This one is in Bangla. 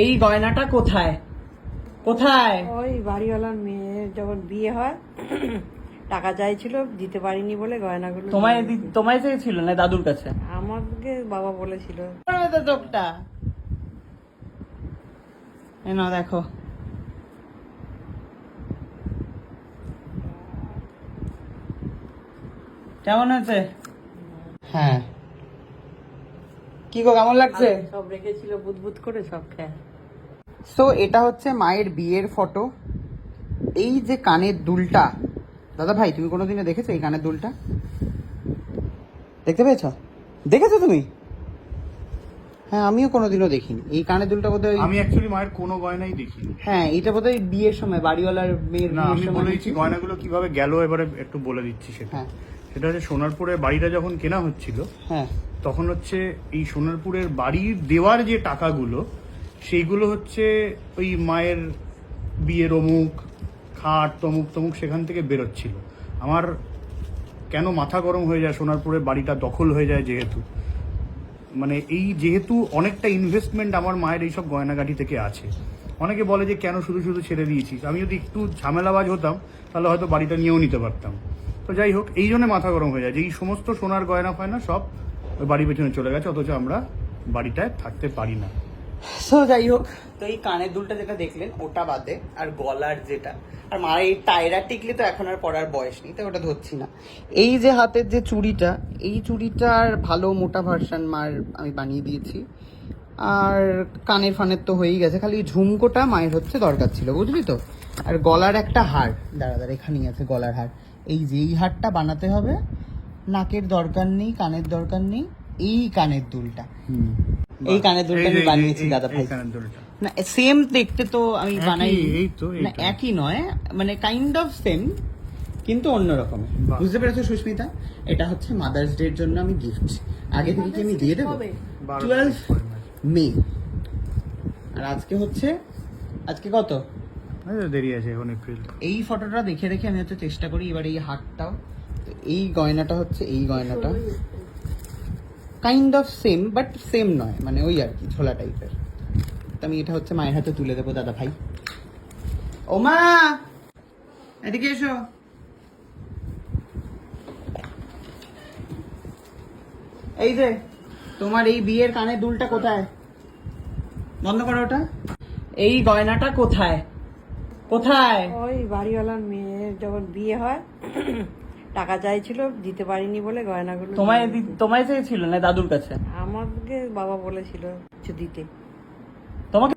এই গয়নাটা কোথায়? কোথায়? ওই বাড়িওয়ালার মেয়ে যখন বিয়ে হয় টাকা চাইছিল দিতে পারিনি বলে গয়নাগুলো তোমায় তোমায় চেয়েছিল না দাদুর কাছে? আমাকে বাবা বলেছিল। চোখটা এ নাও দেখো। কেমন আছে হ্যাঁ। কি গো কেমন লাগছে? সব রেখেছিল বুদবুদ করে সব খেয়ে। সো এটা হচ্ছে মায়ের বিয়ের ফটো এই যে কানের দুলটা দাদা ভাই তুমি কোনোদিনে দেখেছ এই কানের দুলটা? দেখতে পেয়েছ? দেখেছ তুমি? হ্যাঁ আমিও কোনোদিনও দেখিনি। এই কানের দুলটা বোধহয় আমি অ্যাকচুয়ালি মায়ের কোনো গয়নাই দেখিনি। হ্যাঁ এটা বোধহয় বিয়ের সময় বাড়িওয়ালার মেয়ের না আমি সময় বলে দিচ্ছি গয়নাগুলো কীভাবে গেল এবারে একটু বলে দিচ্ছি সেটা। হ্যাঁ। সেটা হচ্ছে সোনারপুরের বাড়িটা যখন কেনা হচ্ছিল হ্যাঁ। তখন হচ্ছে এই সোনারপুরের বাড়ির দেওয়ার যে টাকাগুলো সেইগুলো হচ্ছে ওই মায়ের বিয়ের অমুক খাট তমুক তমুক সেখান থেকে বেরোচ্ছিল। আমার কেন মাথা গরম হয়ে যায় সোনারপুরের বাড়িটা দখল হয়ে যায় যেহেতু? মানে এই যেহেতু অনেকটা ইনভেস্টমেন্ট আমার মায়ের এইসব গয়নাগাটি থেকে আছে। অনেকে বলে যে কেন শুধু শুধু ছেড়ে দিয়েছিস? আমি যদি একটু ঝামেলাবাজ হতাম তাহলে হয়তো বাড়িটা নিয়েও নিতে পারতাম। তো যাই হোক, এই জন্য মাথা গরম হয়ে যায়। যে এই সমস্ত সোনার গয়না ফয়না সব বাড়ির পেছনে চলে গেছে, অথচ আমরা বাড়িটায় থাকতে পারি না। সো যাই হোক, তো এই কানের দুলটা যেটা দেখলেন, ওটা বাদে আর গলার যেটা। আর মার, এই টায়রা টিকলে তো এখন আর পড়ার বয়স নেই, তো ওটা ধরছি না। এই যে হাতের যে চুড়িটা, এই চুড়িটার ভালো মোটা ভার্সান মার আমি বানিয়ে দিয়েছি। আর কানের ফানের তো হয়েই গেছে, খালি ঝুমকোটা মায়ের হচ্ছে দরকার ছিল, বুঝলি তো? আর গলার একটা হার, দাঁড়া দাঁড়া, এখানেই আছে গলার হার। এই যে এই হারটা বানাতে হবে নাকের দরকার নেই কানের দরকার নেই এই কানের দুলটা। এই কানের দুলটা আমি বানিয়েছি দাদা ভাই। কানের দুলটা। না সেম দেখতে তো আমি বানাই। এই তো, এই না একই নয় মানে কাইন্ড অফ সেম কিন্তু অন্য রকমের বুঝতে পেরেছ সুস্মিতা? এটা হচ্ছে মাদার্স ডে এর জন্য আমি গিফট আগে থেকে কি আমি দিয়ে দেবো? টুয়েলভ। মে। আর আজকে হচ্ছে আজকে কত? দেরি আছে এখন এপ্রিল এই ফটোটা দেখে দেখে আমি হচ্ছে চেষ্টা করি এবার এই হাতটাও। তো এই গয়নাটা হচ্ছে এই গয়নাটা। Kind of same but same নয় মানে ওই আর কি ছোলা টাইপের তো আমি এটা হচ্ছে মায়ের হাতে তুলে দেবো দাদা ভাই। ও মা! এদিকে এসো। এই যে তোমার এই বিয়ের কানের দুলটা কোথায়? বন্ধ করো ওটা। এই গয়নাটা কোথায়? কোথায়? ওই বাড়িওয়ালার মেয়ে যখন বিয়ে হয় টাকা চাইছিল দিতে পারিনি বলে গয়নাগুলো তোমায়। তোমায় চেয়েছিল না দাদুর কাছে? আমাকে বাবা বলেছিল কিছু দিতে। তোমাকে